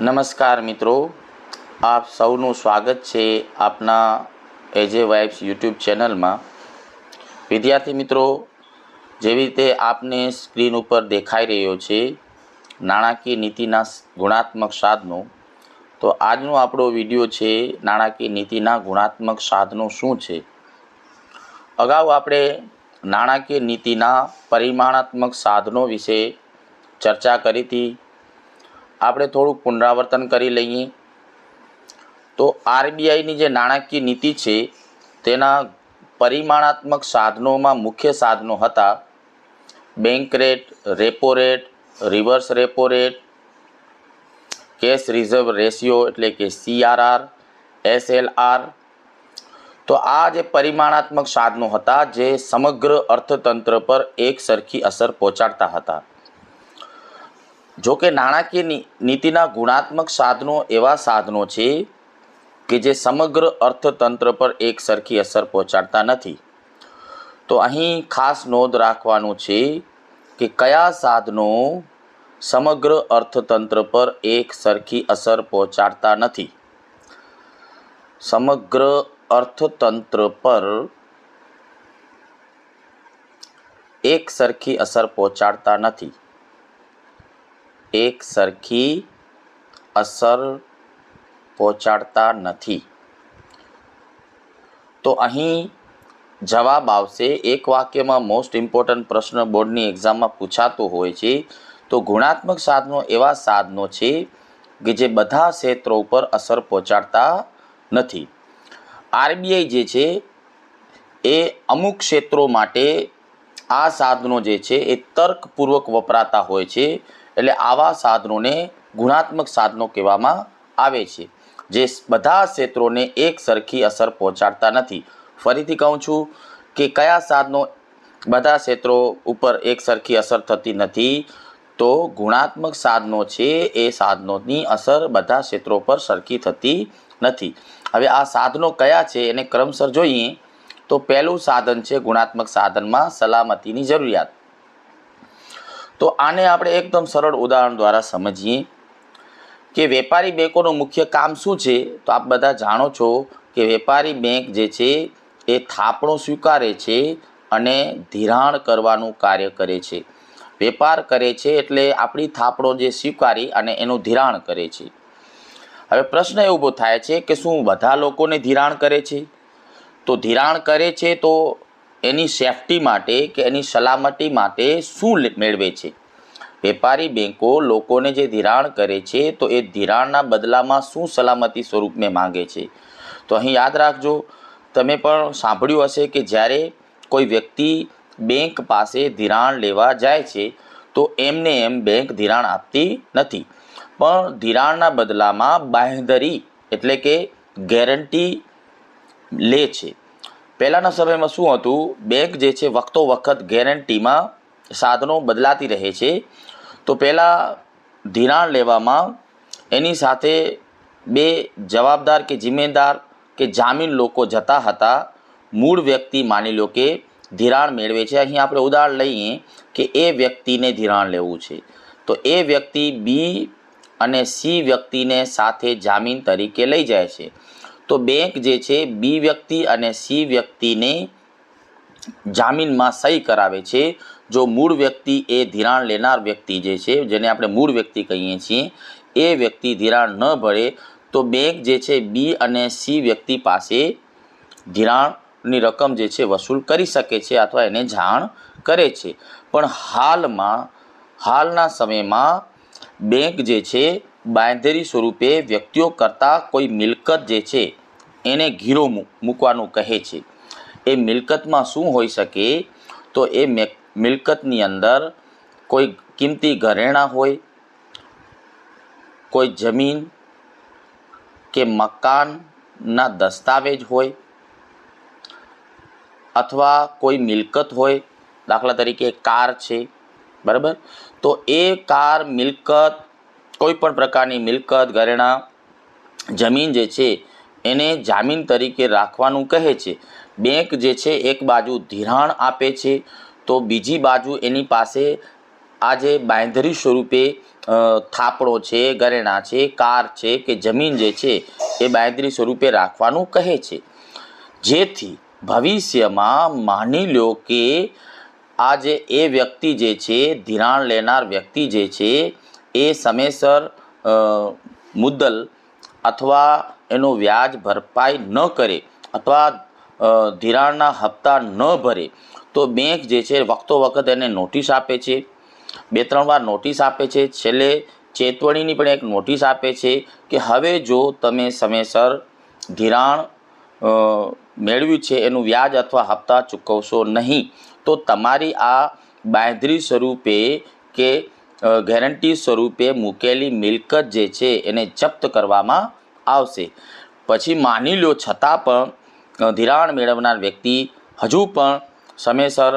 નમસ્કાર મિત્રો. આપ સૌનું સ્વાગત છે આપના એજે વાઇબ્સ યુટ્યુબ ચેનલમાં. વિદ્યાર્થી મિત્રો, જેવી રીતે આપને સ્ક્રીન ઉપર દેખાઈ રહ્યો છે, નાણાકીય નીતિના ગુણાત્મક સાધનો, તો આજનો આપણો વીડિયો છે, નાણાકીય નીતિના ગુણાત્મક સાધનો શું છે? અગાઉ આપણે નાણાકીય નીતિના પરિમાણાત્મક સાધનો વિશે ચર્ચા કરી હતી. આપણે થોડુંક પુનરાવર્તન કરી લઈએ. તો આરબીઆઈની જે નાણાકીય નીતિ છે, તેના પરિમાણાત્મક સાધનોમાં મુખ્ય સાધનો હતા. Bank rate, repo rate, reverse repo rate, cash reserve ratio એટલે કે સીઆરઆર, એસએલઆર. તો આ જે પરિમાણાત્મક સાધનો હતા, જે સમગ્ર અર્થતંત્ર પર એક સરખી અસર પહોંચાડતા હતા. જો કે નાણાકીય નીતિના ગુણાત્મક સાધનો એવા સાધનો છે કે જે સમગ્ર અર્થતંત્ર પર એક સરખી અસર પહોંચાડતા નથી. તો અહીં ખાસ નોંધ રાખવાનું છે કે કયા સાધનો સમગ્ર અર્થતંત્ર પર એક સરખી અસર પહોંચાડતા નથી. સમગ્ર અર્થતંત્ર પર એક સરખી અસર પહોંચાડતા નથી. એક સરખી અસર પહોંચાડતા નથી. તો અહીં જવાબ આવશે, એક વાક્યમાં મોસ્ટ ઇમ્પોર્ટન્ટ પ્રશ્ન બોર્ડની એક્ઝામમાં પૂછાતો હોય છે, તો ગુણાત્મક સાધનો એવા સાધનો છે કે જે બધા ક્ષેત્રો ઉપર અસર પહોંચાડતા નથી. આરબીઆઈ જે છે, એ અમુક ક્ષેત્રો માટે આ સાધનો જે છે, એ તર્કપૂર્વક વપરાતા હોય છે એટલે આવા સાધનોને ગુણાત્મક સાધનો કહેવામાં આવે છે. જે બધા ક્ષેત્રોને એક સરખી અસર પહોંચાડતા નથી. ફરીથી કહું છું કે કયા સાધનો બધા ક્ષેત્રો ઉપર એક સરખી અસર થતી નથી, તો ગુણાત્મક સાધનો છે એ સાધનોની અસર બધા ક્ષેત્રો પર સરખી થતી નથી. હવે આ સાધનો કયા છે એને ક્રમસર જોઈએ, તો પહેલું સાધન છે ગુણાત્મક સાધનમાં સલામતીની જરૂરિયાત. તો આને આપણે એકદમ સરળ ઉદાહરણ દ્વારા સમજીએ કે વેપારી બેંકોનું મુખ્ય કામ શું છે? તો આપ બધા જાણો છો કે વેપારી બેંક જે છે, એ થાપણો સ્વીકારે છે અને ધિરાણ કરવાનું કાર્ય કરે છે. વેપાર કરે છે એટલે આપણી થાપણો જે સ્વીકારી અને એનું ધિરાણ કરે છે. હવે પ્રશ્ન એ ઊભો થાય છે કે શું બધા લોકોને ધિરાણ કરે છે? તો ધિરાણ કરે છે તો એની સેફટી માટે કે એની સલામતી માટે શું મેળવે છે? વેપારી બેંકો લોકોને જે ધિરાણ કરે છે, તો એ ધિરાણના બદલામાં શું સલામતી સ્વરૂપને માંગે છે? તો અહીં યાદ રાખજો, તમે પણ સાંભળ્યું હશે કે જ્યારે કોઈ વ્યક્તિ બેંક પાસે ધિરાણ લેવા જાય છે, તો એમને એમ બેંક ધિરાણ આપતી નથી. પણ ધિરાણના બદલામાં બાંહેધરી એટલે કે ગેરંટી લે છે. પહેલાંના સમયમાં શું હતું? બેંક જે છે વખતો વખત ગેરંટીમાં સાધનો બદલાતી રહે છે. તો પહેલાં ધિરાણ લેવામાં એની સાથે બે જવાબદાર કે જિમ્મેદાર કે જામીન લોકો જતા હતા. મૂળ વ્યક્તિ માની લો કે ધિરાણ મેળવે છે. અહીં આપણે ઉદાહરણ લઈએ કે એ વ્યક્તિને ધિરાણ લેવું છે. તો એ વ્યક્તિ બી અને સી વ્યક્તિને સાથે જામીન તરીકે લઈ જાય છે. તો બેંક જે છે બી વ્યક્તિ અને સી વ્યક્તિને જામીનમાં સહી કરાવે છે. જો મૂળ વ્યક્તિ એ ધિરાણ લેનાર વ્યક્તિ જે છે, જેને આપણે મૂળ વ્યક્તિ કહીએ છીએ, એ વ્યક્તિ ધિરાણ ન ભરે, તો બેંક જે છે બી અને સી વ્યક્તિ પાસે ધિરાણની રકમ જે છે, વસૂલ કરી શકે છે અથવા એને જાણ કરે છે. પણ હાલમાં, હાલના સમયમાં બેંક જે છે બાંહેધરી સ્વરૂપે વ્યક્તિઓ કરતાં કોઈ મિલકત જે છે, એને ઘીરો મૂકવાનું કહે છે. એ મિલકતમાં શું હોઈ શકે? તો એ મિલકતની અંદર કોઈ કિંમતી ઘરેણાં હોય, કોઈ જમીન કે મકાનના દસ્તાવેજ હોય, અથવા કોઈ મિલકત હોય, દાખલા તરીકે કાર છે, બરાબર? તો એ કાર મિલકત કોઈ પણ પ્રકારની મિલકત, ઘરેણાં, જમીન જે છે, એને જામીન તરીકે રાખવાનું કહે છે. બેંક જે છે, એક બાજુ ધિરાણ આપે છે, તો બીજી બાજુ એની પાસે આજે બાંધરી સ્વરૂપે થાપણો છે, ઘરેણા છે, કાર છે કે જમીન જે છે, એ બાંધરી સ્વરૂપે રાખવાનું કહે છે. જેથી ભવિષ્યમાં માની લો કે આ જે એ વ્યક્તિ જે છે, ધિરાણ લેનાર વ્યક્તિ જે છે એ સમયસર મુદ્દલ અથવા એનું વ્યાજ ભરપાઈ ન કરે અથવા ધિરાણના હપ્તા ન ભરે, તો બેંક જે છે વખતો વખત એને નોટિસ આપે છે. બે, ત્રણ વાર નોટિસ આપે છે. છેલ્લે ચેતવણીની પણ એક નોટિસ આપે છે કે હવે જો તમે સમયસર ધિરાણ મેળવ્યું છે, એનું વ્યાજ અથવા હપ્તા ચૂકવશો નહીં, તો તમારી આ બાંધરી સ્વરૂપે કે ગેરંટી સ્વરૂપે મૂકેલી મિલકત જે છે એને જપ્ત કરવામાં આવશે. પછી માની લો છતાં પણ ધિરાણ મેળવનાર વ્યક્તિ હજુ પણ સમયસર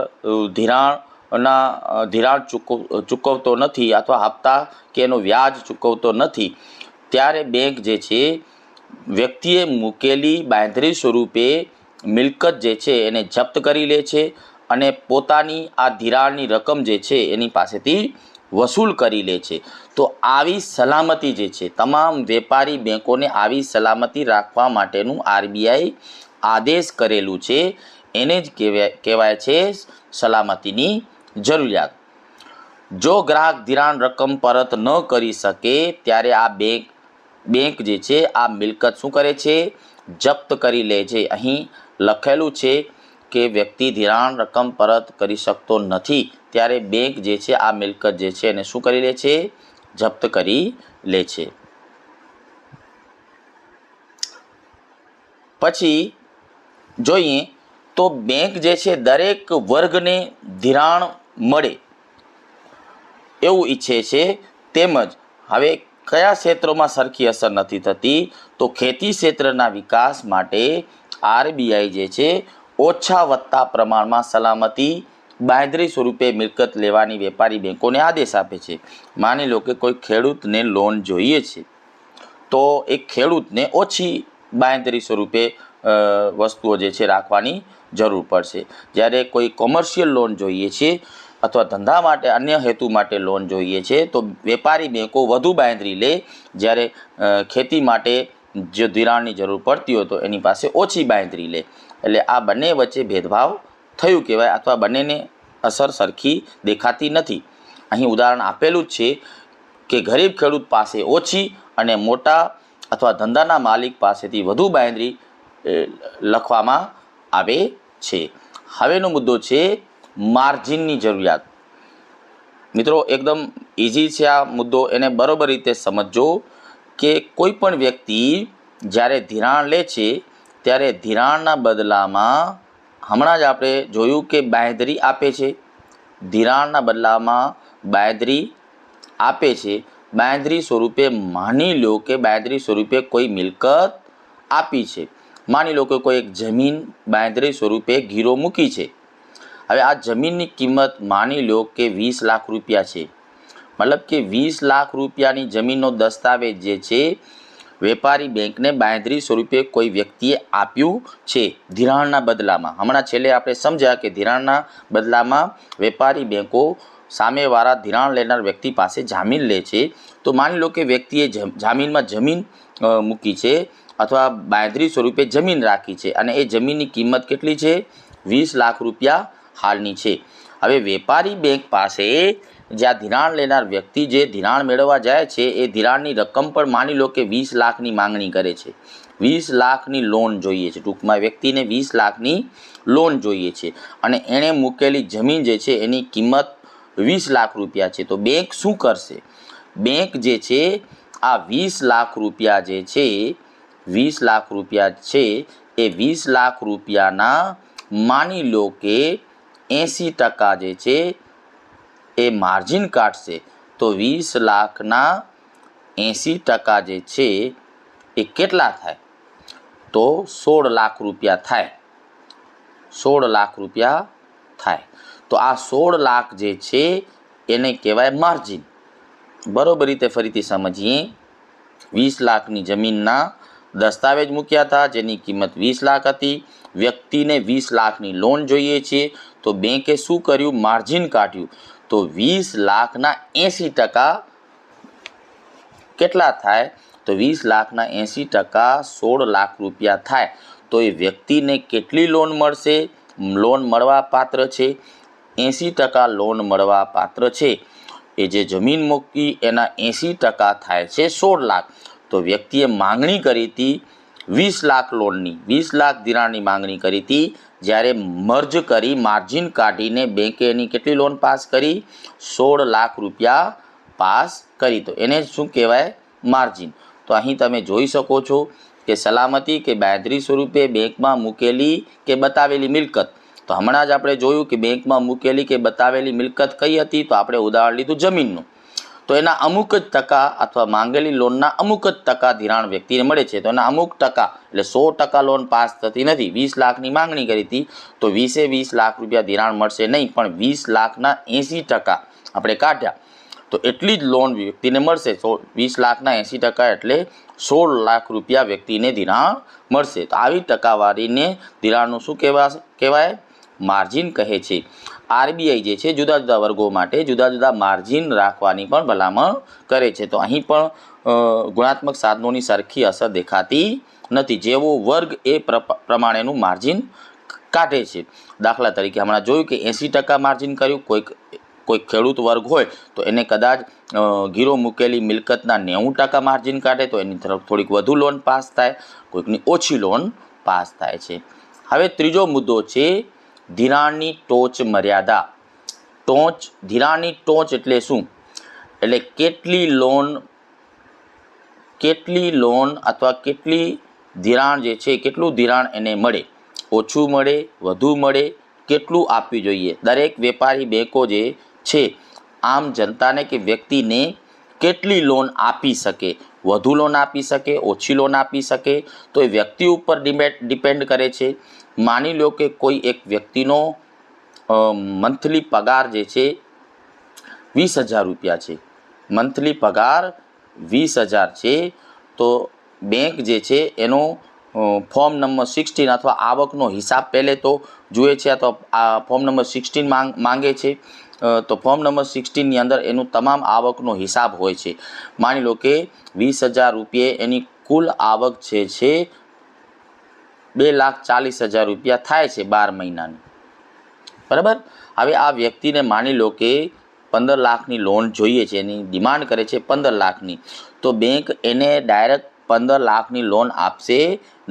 ધિરાણના ધિરાણ ચૂકવ ચૂકવતો નથી અથવા હપ્તા કે એનો વ્યાજ ચૂકવતો નથી. ત્યારે બેંક જે છે, વ્યક્તિએ મૂકેલી બાંધરી સ્વરૂપે મિલકત જે છે એને જપ્ત કરી લે છે અને પોતાની આ ધિરાણની રકમ જે છે એની પાસેથી વસૂલ કરી લે છે. તો આવી સલામતી જે છે, તમામ વેપારી બેંકોને આવી સલામતી રાખવા માટેનું આરબીઆઈ આદેશ કરેલું છે. એને જ કહેવાય કહેવાય છે સલામતીની જરૂરિયાત. જો ગ્રાહક ધિરાણ રકમ પરત ન કરી શકે, ત્યારે આ બેંક બેંક જે છે, આ મિલકત શું કરે છે? જપ્ત કરી લે છે. અહીં લખેલું છે કે વ્યક્તિ ધિરાણ રકમ પરત કરી શકતો નથી, ત્યારે બેંક જે છે, આ મિલકત જે છે, એને શું કરી લે છે? જપ્ત કરી લે છે. પછી જોઈએ તો બેંક જે છે, દરેક વર્ગને ધિરાણ મળે એવું ઈચ્છે છે. તેમજ હવે કયા ક્ષેત્રોમાં સરખી અસર નથી થતી? તો ખેતી ક્ષેત્રના વિકાસ માટે આરબીઆઈ જે છે ઓછા વધતા પ્રમાણમાં સલામતી બાંયધરી સ્વરૂપે મિલકત લેવાની વેપારી બેંકોને આદેશ આપે છે. માની લો કે કોઈ ખેડૂતને લોન જોઈએ છે, તો એ ખેડૂતને ઓછી બાંયધરી સ્વરૂપે વસ્તુઓ જે છે રાખવાની જરૂર પડશે. જ્યારે કોઈ કોમર્શિયલ લોન જોઈએ છે અથવા ધંધા માટે, અન્ય હેતુ માટે લોન જોઈએ છે, તો વેપારી બેંકો વધુ બાંયધરી લે. જ્યારે ખેતી માટે જે ધિરાણની જરૂર પડતી હોય તો એની પાસે ઓછી બાંયધરી લે. એટલે આ બંને વચ્ચે ભેદભાવ થયું કહેવાય અથવા બંનેને અસર સરખી દેખાતી નથી. અહીં ઉદાહરણ આપેલું જ છે કે ગરીબ ખેડૂત પાસે ઓછી અને મોટા અથવા ધંધાના માલિક પાસેથી વધુ બાંયધરી લખવામાં આવે છે. હવેનો મુદ્દો છે માર્જિનની જરૂરિયાત. મિત્રો, એકદમ ઇઝી છે આ મુદ્દો. એને બરોબર રીતે સમજજો કે કોઈ પણ વ્યક્તિ જ્યારે ધિરાણ લે છે ત્યારે ધિરાણના બદલામાં હમણાં જ આપણે જોયું કે બાંયધરી આપે છે. ધિરાણના બદલામાં બાંયધરી આપે છે. બાંયધરી સ્વરૂપે માની લો કે બાંયધરી સ્વરૂપે કોઈ મિલકત આપી છે. માની લો કે કોઈ એક જમીન બાંયધરી સ્વરૂપે ગીરો મૂકી છે. હવે આ જમીનની કિંમત માની લો કે વીસ લાખ રૂપિયા છે. મતલબ કે વીસ લાખ રૂપિયાની જમીનનો દસ્તાવેજ જે છે વેપારી બેંકને બાંયધરી સ્વરૂપે કોઈ વ્યક્તિએ આપ્યું છે ધિરાણના બદલામાં. હમણાં છેલ્લે આપણે સમજ્યા કે ધિરાણના બદલામાં વેપારી બેંકો સામેવાળા ધિરાણ લેનાર વ્યક્તિ પાસે જામીન લે છે. તો માની લો કે વ્યક્તિએ જમ- જામીનમાં જમીન મૂકી છે અથવા બાંયધરી સ્વરૂપે જમીન રાખી છે અને એ જમીનની કિંમત કેટલી છે? વીસ લાખ રૂપિયા હાલની છે. હવે વેપારી બેંક પાસે જ્યાં ધિરાણ લેનાર વ્યક્તિ જે ધિરાણ મેળવવા જાય છે, એ ધિરાણની રકમ પણ માની લો કે વીસ લાખની માંગણી કરે છે. વીસ લાખની લોન જોઈએ છે. ટૂંકમાં વ્યક્તિને વીસ લાખની લોન જોઈએ છે. અને એણે મૂકેલી જમીન જે છે, એની કિંમત વીસ લાખ રૂપિયા છે. તો બેંક શું કરશે? બેંક જે છે, આ વીસ લાખ રૂપિયા જે છે, વીસ લાખ રૂપિયા છે, એ વીસ લાખ રૂપિયાના માની લો કે એંસી ટકા જે છે એ માર્જિન કાઢશે તો વીસ લાખના એંસી ટકા જે છે એ કેટલા થાય? તો સોળ લાખ રૂપિયા થાય. સોળ લાખ રૂપિયા થાય. તો આ સોળ લાખ જે છે એને કહેવાય માર્જિન. બરોબર રીતે ફરીથી સમજીએ. વીસ લાખની જમીનના દસ્તાવેજ મૂક્યા હતા, જેની કિંમત વીસ લાખ હતી. વ્યક્તિને વીસ લાખની લોન જોઈએ છે. તો બેંકે શું કર્યું? માર્જિન કાઢ્યું. તો વીસ લાખના એંસી ટકા કેટલા થાય? તો વીસ લાખના એંસી ટકા સોળ લાખ રૂપિયા થાય. તો એ વ્યક્તિને કેટલી લોન મળશે? લોન મળવા પાત્ર છે. એંસી ટકા લોન મળવા પાત્ર છે. એ જે જમીન મૂકી એના એંસી ટકા થાય છે સોળ લાખ. તો વ્યક્તિએ માંગણી કરી હતી વીસ લાખ લોનની વીસ લાખ ધિરાણની માંગણી કરી હતી જ્યારે મર્જ કરી માર્જિન કાઢીને બેંકે એની કેટલી લોન પાસ કરી? સોળ લાખ રૂપિયા પાસ કરી. તો એને શું કહેવાય? માર્જિન. તો અહીં તમે જોઈ શકો છો કે સલામતી કે બાંધરી સ્વરૂપે બેંકમાં મૂકેલી કે બતાવેલી મિલકત. તો હમણાં જ આપણે જોયું કે બેંકમાં મૂકેલી કે બતાવેલી મિલકત કઈ હતી? તો આપણે ઉદાહરણ લીધું જમીનનું. તો એના અમુક જ ટકા અથવા માંગેલી લોનના અમુક જ ટકા ધિરાણ વ્યક્તિને મળે છે. તો એના અમુક ટકા એટલે સો ટકા લોન પાસ થતી નથી. વીસ લાખની માંગણી કરી હતી તો વીસે વીસ લાખ રૂપિયા ધિરાણ મળશે નહીં, પણ વીસ લાખના એંસી ટકા આપણે કાઢ્યા. તો એટલી જ લોન વ્યક્તિને મળશે. સો વીસ લાખના એંસી ટકા એટલે સોળ લાખ રૂપિયા વ્યક્તિને ધિરાણ મળશે. તો આવી ટકાવારીને ધિરાણનું શું કહેવા કહેવાય? માર્જિન કહે છે. આરબીઆઈ જે છે જુદા જુદા વર્ગો માટે જુદા જુદા માર્જિન રાખવાની પણ ભલામણ કરે છે. તો અહીં પણ ગુણાત્મક સાધનોની સરખી અસર દેખાતી નથી. જેવો વર્ગ એ પ્ર- પ્રમાણેનું માર્જિન કાઢે છે. દાખલા તરીકે હમણાં જોયું કે એંસી ટકા માર્જિન કર્યું, કોઈક કોઈ ખેડૂત વર્ગ હોય તો એને કદાચ ગીરો મૂકેલી મિલકતના નેવું ટકા માર્જિન કાઢે તો એની તરફ થોડીક વધુ લોન પાસ થાય, કોઈકની ઓછી લોન પાસ થાય છે. હવે ત્રીજો મુદ્દો છે ધિરાણની ટોચ મર્યાદા. ટોચ, ધિરાણની ટોચ એટલે શું? એટલે કેટલી લોન કેટલી લોન અથવા કેટલી ધિરાણ જે છે, કેટલું ધિરાણ એને મળે? ઓછું મળે, વધુ મળે, કેટલું આપવી જોઈએ? દરેક વેપારી બેંકો જે છે, આમ જનતાને કે વ્યક્તિને કેટલી લોન આપી શકે? વધુ લોન આપી શકે, ઓછી લોન આપી શકે, તો એ વ્યક્તિ ઉપર ડિપેન્ડ ડિપેન્ડ કરે છે. માની લો કે કોઈ એક વ્યક્તિનો મંથલી પગાર જે છે, વીસ હજાર રૂપિયા છે. મંથલી પગાર વીસ હજાર છે, તો બેંક જે છે, એનો ફોર્મ નંબર સિક્સટીન અથવા આવકનો હિસાબ પહેલે તો જુએ છે અથવા આ ફોર્મ નંબર સિક્સટીન માંગ, માંગે છે. તો ફોર્મ નંબર સિક્સટીનની અંદર એનું તમામ આવકનો હિસાબ હોય છે. માની લો કે વીસ હજાર રૂપિયે એની કુલ આવક છે છે, બે લાખ ચાલીસ હજાર રૂપિયા થાય છે બાર મહિનાની. બરાબર? હવે આ વ્યક્તિને માની લો કે પંદર લાખની લોન જોઈએ છે, એની ડિમાન્ડ કરે છે પંદર લાખની. તો બેંક એને ડાયરેક્ટ પંદર લાખની લોન આપશે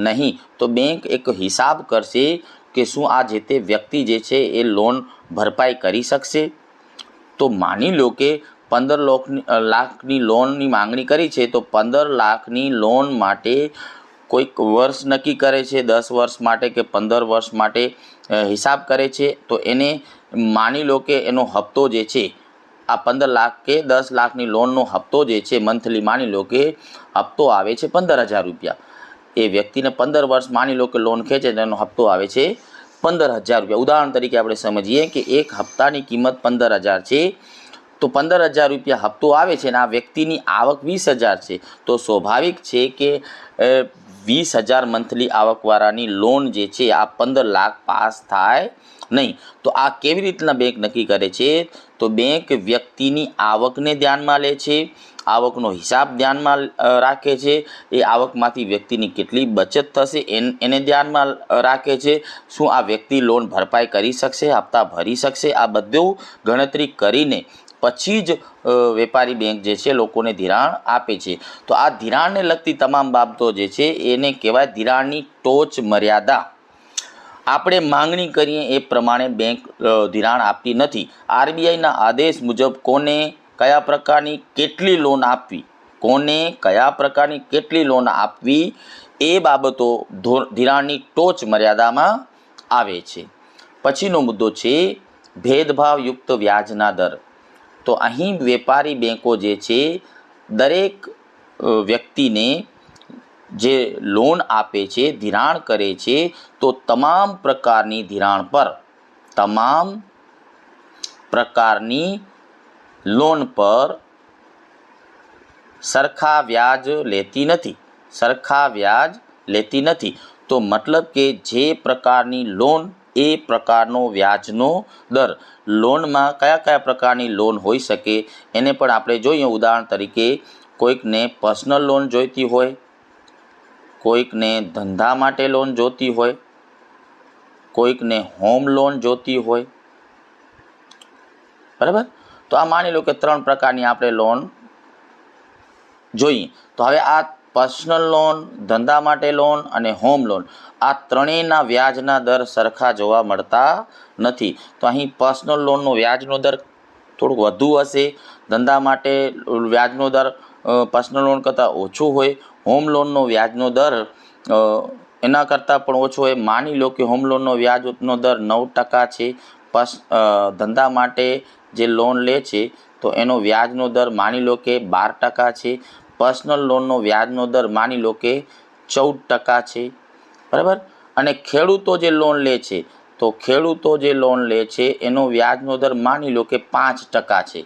નહીં. તો બેંક એક હિસાબ કરશે કે શું આ જે તે વ્યક્તિ જે છે એ લોન ભરપાઈ કરી શકશે? તો માની લો કે પંદર લોખની લાખની લોનની માંગણી કરી છે, તો પંદર લાખની લોન માટે કોઈક વર્ષ નક્કી કરે છે, દસ વર્ષ માટે કે પંદર વર્ષ માટે હિસાબ કરે છે, તો એને માની લો કે એનો હપ્તો જે છે, આ પંદર લાખ કે દસ લાખની લોનનો હપ્તો જે છે મંથલી માની લો કે હપ્તો આવે છે પંદર હજાર રૂપિયા. એ વ્યક્તિને પંદર વર્ષ માની લો કે લોન ખેંચે, તો એનો હપ્તો આવે છે પંદર હજાર રૂપિયા. ઉદાહરણ તરીકે આપણે સમજીએ કે એક હપ્તાની કિંમત પંદર હજાર છે. તો પંદર હજાર રૂપિયા હપ્તો આવે છે અને આ વ્યક્તિની આવક વીસ હજાર છે. તો સ્વાભાવિક છે કે વીસ હજાર મંથલી આવકવાળાની લોન જે છે, આ પંદર લાખ પાસ થાય નહીં. તો આ કેવી રીતના બેંક નક્કી કરે છે? તો બેંક વ્યક્તિની આવકને ધ્યાનમાં લે છે. આવકનો હિસાબ ધ્યાનમાં રાખે છે. એ આવકમાંથી વ્યક્તિની કેટલી બચત થશે એન ધ્યાનમાં રાખે છે. શું આ વ્યક્તિ લોન ભરપાઈ કરી શકશે, હપ્તા ભરી શકશે? આ બધું ગણતરી કરીને પછી જ વેપારી બેંક જે છે લોકોને ધિરાણ આપે છે. તો આ ધિરાણને લગતી તમામ બાબતો જે છે એને કહેવાય ધિરાણની ટોચ મર્યાદા. આપણે માંગણી કરીએ એ પ્રમાણે બેંક ધિરાણ આપતી નથી. આરબીઆઈના આદેશ મુજબ કોને કયા પ્રકારની કેટલી લોન આપવી? કોને કયા પ્રકારની કેટલી લોન આપવી? એ બાબતો ધિરાણની ટોચ મર્યાદામાં આવે છે. પછીનો મુદ્દો છે ભેદભાવયુક્ત વ્યાજના દર. તો અહીં વેપારી બેંકો જે છે, દરેક વ્યક્તિને જે લોન આપે છે, ધિરાણ કરે છે, તો તમામ પ્રકારની ધિરાણ પર, તમામ પ્રકારની લોન પર સરખા વ્યાજ લેતી નથી. સરખા વ્યાજ લેતી નથી. તો મતલબ કે જે પ્રકારની લોન એ પ્રકારનો વ્યાજનો દર. લોનમાં કયા કયા પ્રકારની લોન હોઈ શકે એને પણ આપણે જોઈએ. ઉદાહરણ તરીકે કોઈકને પર્સનલ લોન જોઈતી હોય, કોઈકને ધંધા માટે લોન જોતી હોય, કોઈકને હોમ લોન જોતી હોય. બરાબર? તો આ માની લો કે ત્રણ પ્રકારની આપણે લોન જોઈએ તો હવે આ પર્સનલ લોન ધંધા માટે લોન અને હોમ લોન આ ત્રણેયના વ્યાજના દર સરખા જોવા મળતા નથી. તો અહીં પર્સનલ લોનનો વ્યાજનો દર થોડુંક વધુ હશે. ધંધા માટે વ્યાજનો દર પર્સનલ લોન કરતાં ઓછું હોય. હોમ લોનનો વ્યાજનો દર એના કરતાં પણ ઓછો હોય. માની લો કે હોમ લોનનો વ્યાજનો દર નવ ટકા છે. પર્સ ધંધા માટે જે લોન લે છે, તો એનો વ્યાજનો દર માની લો કે બાર ટકા છે. પર્સનલ લોનનો વ્યાજનો દર માની લો કે ચૌદ ટકા છે. બરાબર? અને ખેડૂતો જે લોન લે છે, તો ખેડૂતો જે લોન લે છે, એનો વ્યાજનો દર માની લો કે પાંચ ટકા છે.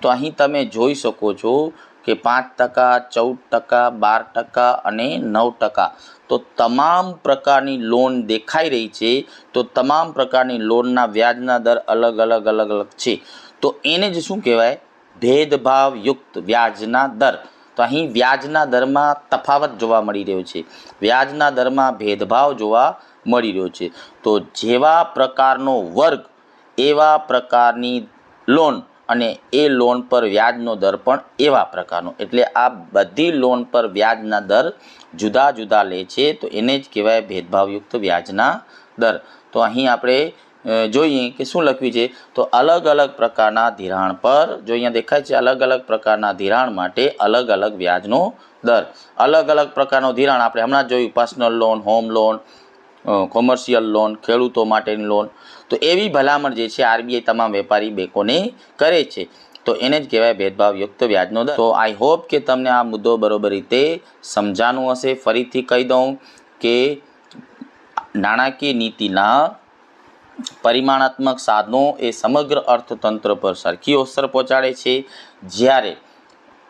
તો અહીં તમે જોઈ શકો છો કે પાંચ ટકા, ચૌદ ટકા, બાર ટકા અને નવ ટકા. તો તમામ પ્રકારની લોન દેખાઈ રહી છે, તો તમામ પ્રકારની લોનના વ્યાજના દર અલગ અલગ અલગ અલગ છે. તો એને જ શું કહેવાય? ભેદભાવયુક્ત વ્યાજના દર. તો અહીં વ્યાજના દરમાં તફાવત જોવા મળી રહ્યો છે. વ્યાજના દરમાં ભેદભાવ જોવા મળી રહ્યો છે. તો જેવા પ્રકારનો વર્ગ, એવા પ્રકારની લોન અને એ લોન પર વ્યાજનો દર પણ એવા પ્રકારનો. એટલે આ બધી લોન પર વ્યાજના દર જુદા જુદા લે છે, તો એને જ કહેવાય ભેદભાવયુક્ત વ્યાજના દર. તો અહીં આપણે જોઈએ કે શું લખ્યું છે? તો અલગ અલગ પ્રકારના ધિરાણ પર, જો અહીંયા દેખાય છે અલગ અલગ પ્રકારના ધિરાણ માટે અલગ અલગ વ્યાજનો દર. અલગ અલગ પ્રકારનો ધિરાણ આપણે હમણાં જોયું personal loan home loan commercial loan ખેડૂતો માટેની લોન તો એવી ભલામણ જે છે, આરબીઆઈ તમામ વેપારી બેંકોને કરે છે. તો એને જ કહેવાય ભેદભાવયુક્ત વ્યાજનો દર. તો આઈ હોપ કે તમને આ મુદ્દો બરોબર રીતે સમજાનું હશે. ફરીથી કહી દઉં કે નાણાકીય નીતિના પરિમાણાત્મક સાધનો એ સમગ્ર અર્થતંત્ર પર સરખી અસર પહોંચાડે છે. જ્યારે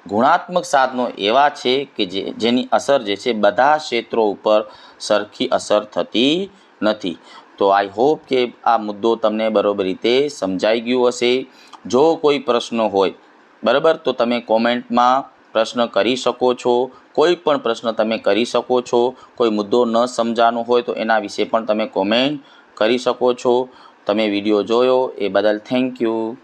ગુણાત્મક સાધનો એવા છે કે જે, જેની અસર જે છે, બધા ક્ષેત્રો ઉપર સરખી અસર થતી નથી. તો આઈ હોપ કે આ મુદ્દો તમને બરોબર રીતે સમજાઈ ગયો હશે. જો કોઈ પ્રશ્ન હોય, બરાબર, તો તમે કોમેન્ટમાં પ્રશ્ન કરી શકો છો. કોઈ પણ પ્રશ્ન તમે કરી શકો છો. કોઈ મુદ્દો ન સમજાનો હોય તો એના વિશે પણ તમે કોમેન્ટ કરી શકો છો. તમે વીડિયો જોયો, એ બદલ થેન્ક યુ